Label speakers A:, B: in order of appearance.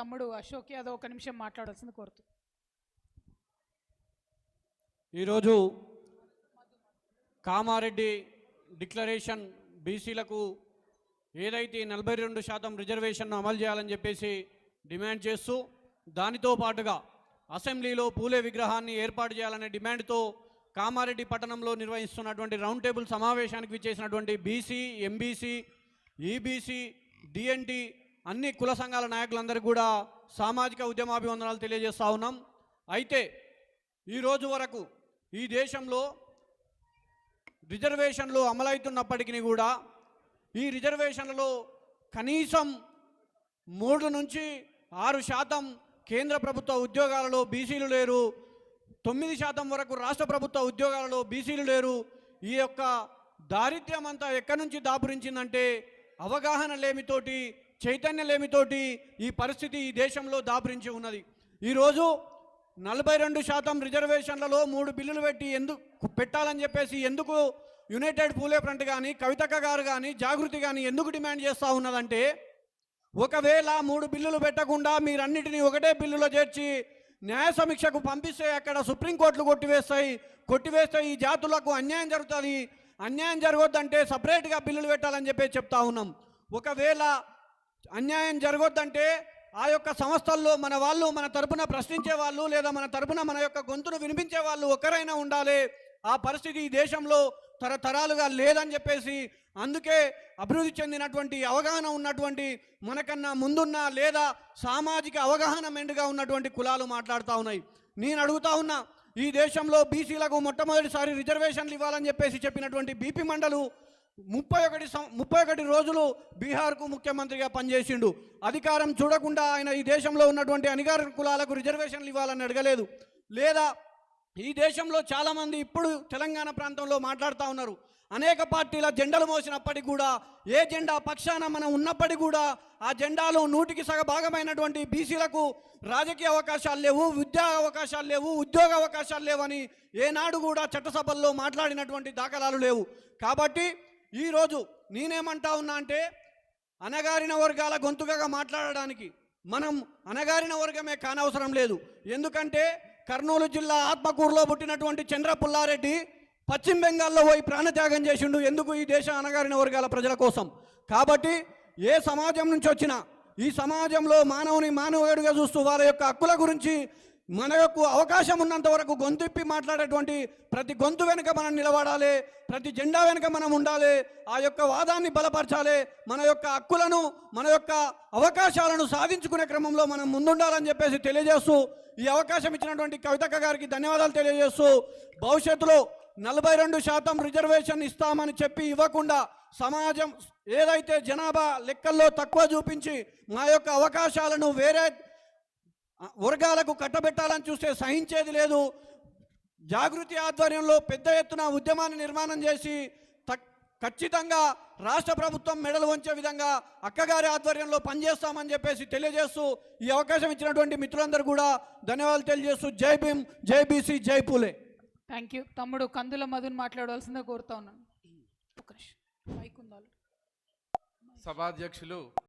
A: తమ్ముడు అశోక్ యాదవ్ ఒక నిమిషం మాట్లాడాల్సింది కోరుతూ.
B: ఈరోజు కామారెడ్డి డిక్లరేషన్ బీసీలకు ఏదైతే నలభై రెండు శాతం రిజర్వేషన్ను అమలు చేయాలని చెప్పేసి డిమాండ్ చేస్తూ దానితో పాటుగా అసెంబ్లీలో పూలే విగ్రహాన్ని ఏర్పాటు చేయాలనే డిమాండ్తో కామారెడ్డి పట్టణంలో నిర్వహిస్తున్నటువంటి రౌండ్ టేబుల్ సమావేశానికి విచ్చేసినటువంటి బీసీ ఎంబీసీ ఈబీసీ డిఎన్టీ అన్ని కుల సంఘాల నాయకులందరికీ కూడా సామాజిక ఉద్యమాభివందనాలు తెలియజేస్తా ఉన్నాం. అయితే ఈరోజు వరకు ఈ దేశంలో రిజర్వేషన్లు అమలవుతున్నప్పటికీ కూడా ఈ రిజర్వేషన్లలో కనీసం మూడు నుంచి ఆరు శాతం కేంద్ర ప్రభుత్వ ఉద్యోగాలలో బీసీలు లేరు తొమ్మిది శాతం వరకు రాష్ట్ర ప్రభుత్వ ఉద్యోగాలలో బీసీలు లేరు. ఈ యొక్క దారిద్ర్యం అంతా ఎక్కడి నుంచి దాపురించిందంటే అవగాహన లేమితోటి చైతన్యలేమితోటి ఈ పరిస్థితి ఈ దేశంలో దాపురించి ఉన్నది. ఈరోజు నలభై రెండు శాతం రిజర్వేషన్లలో మూడు బిల్లులు పెట్టి ఎందుకు పెట్టాలని చెప్పేసి ఎందుకు యునైటెడ్ పూలే ఫ్రంట్ కానీ కవితక్క గారు కానీ జాగృతి కానీ ఎందుకు డిమాండ్ చేస్తూ ఉన్నదంటే ఒకవేళ మూడు బిల్లులు పెట్టకుండా మీరన్నిటినీ ఒకటే బిల్లులో చేర్చి న్యాయ సమీక్షకు పంపిస్తే అక్కడ సుప్రీంకోర్టులు కొట్టివేస్తాయి కొట్టివేస్తే ఈ జాతులకు అన్యాయం జరుగుతుంది అన్యాయం జరగొద్దంటే సపరేట్గా బిల్లులు పెట్టాలని చెప్పి చెప్తా ఉన్నాం. ఒకవేళ అన్యాయం జరగొద్దంటే ఆ యొక్క సంస్థల్లో మన వాళ్ళు మన తరపున ప్రశ్నించే వాళ్ళు లేదా మన తరపున మన యొక్క గొంతును వినిపించే వాళ్ళు ఒక్కరైనా ఉండాలి. ఆ పరిస్థితి ఈ దేశంలో తరతరాలుగా లేదని చెప్పేసి అందుకే అభివృద్ధి చెందినటువంటి అవగాహన ఉన్నటువంటి మనకన్నా ముందున్న లేదా సామాజిక అవగాహన మెండుగా ఉన్నటువంటి కులాలు మాట్లాడుతూ ఉన్నాయి. నేను అడుగుతా ఉన్నా ఈ దేశంలో బీసీలకు మొట్టమొదటిసారి రిజర్వేషన్లు ఇవ్వాలని చెప్పేసి చెప్పినటువంటి బీపీ మండలు ముప్పై ఒకటి సం- ముప్పై ఒకటి రోజులు బీహార్కు ముఖ్యమంత్రిగా పనిచేసిండు. అధికారం చూడకుండా ఆయన ఈ దేశంలో ఉన్నటువంటి అనిగార కులాలకు రిజర్వేషన్లు ఇవ్వాలని అడగలేదు. లేదా ఈ దేశంలో చాలామంది ఇప్పుడు తెలంగాణ ప్రాంతంలో మాట్లాడుతూ ఉన్నారు. అనేక పార్టీల జెండలు మోసినప్పటికీ కూడా ఏ జెండా పక్షాన మనం ఉన్నప్పటికీ కూడా ఆ జెండాలో నూటికి సగ భాగమైనటువంటి బీసీలకు రాజకీయ అవకాశాలు లేవు విద్యా అవకాశాలు లేవు ఉద్యోగ అవకాశాలు లేవని ఏనాడు కూడా చట్టసభల్లో మాట్లాడినటువంటి దాఖలాలు లేవు. కాబట్టి ఈరోజు నేనేమంటా ఉన్నా అంటే అనగారిన వర్గాల గొంతుకగా మాట్లాడడానికి మనం అనగారిన వర్గమే కానవసరం లేదు. ఎందుకంటే కర్నూలు జిల్లా ఆత్మకూరులో పుట్టినటువంటి చంద్ర పుల్లారెడ్డి పశ్చిమ బెంగాల్లో పోయి ప్రాణత్యాగం చేసిండు. ఎందుకు ఈ దేశ అనగారిన వర్గాల ప్రజల కోసం? కాబట్టి ఏ సమాజం నుంచి వచ్చినా ఈ సమాజంలో మానవుని మానవుడిగా చూస్తూ వారి యొక్క హక్కుల గురించి మన యొక్క అవకాశం ఉన్నంత వరకు గొంతుప్పి మాట్లాడేటువంటి ప్రతి గొంతు వెనుక మనం నిలబడాలి ప్రతి జెండా వెనుక మనం ఉండాలి ఆ యొక్క వాదాన్ని బలపరచాలి మన యొక్క హక్కులను మన యొక్క అవకాశాలను సాధించుకునే క్రమంలో మనం ముందుండాలని చెప్పేసి తెలియజేస్తూ ఈ అవకాశం ఇచ్చినటువంటి కవితక్క గారికి ధన్యవాదాలు తెలియజేస్తూ భవిష్యత్తులో నలభై రెండు శాతం రిజర్వేషన్ ఇస్తామని చెప్పి ఇవ్వకుండా సమాజం ఏదైతే జనాభా లెక్కల్లో తక్కువ చూపించి మా యొక్క అవకాశాలను వేరే వర్గాలకు కట్టబెట్టాలని చూస్తే సహించేది లేదు. జాగృతి ఆధ్వర్యంలో పెద్ద ఎత్తున ఉద్యమాన్ని నిర్మాణం చేసి ఖచ్చితంగా రాష్ట్ర ప్రభుత్వం మెడలు వంచే విధంగా అక్కగారి ఆధ్వర్యంలో పనిచేస్తామని చెప్పేసి తెలియజేస్తూ ఈ అవకాశం ఇచ్చినటువంటి మిత్రులందరూ కూడా ధన్యవాదాలు తెలియజేస్తూ జై భీమ్ జై బీసీ జై పూలే.
A: థ్యాంక్ యూ తమ్ముడు కందుల మధుని మాట్లాడవలసిందే కోరుతా ఉన్నాను.
C: సభాధ్యక్షులు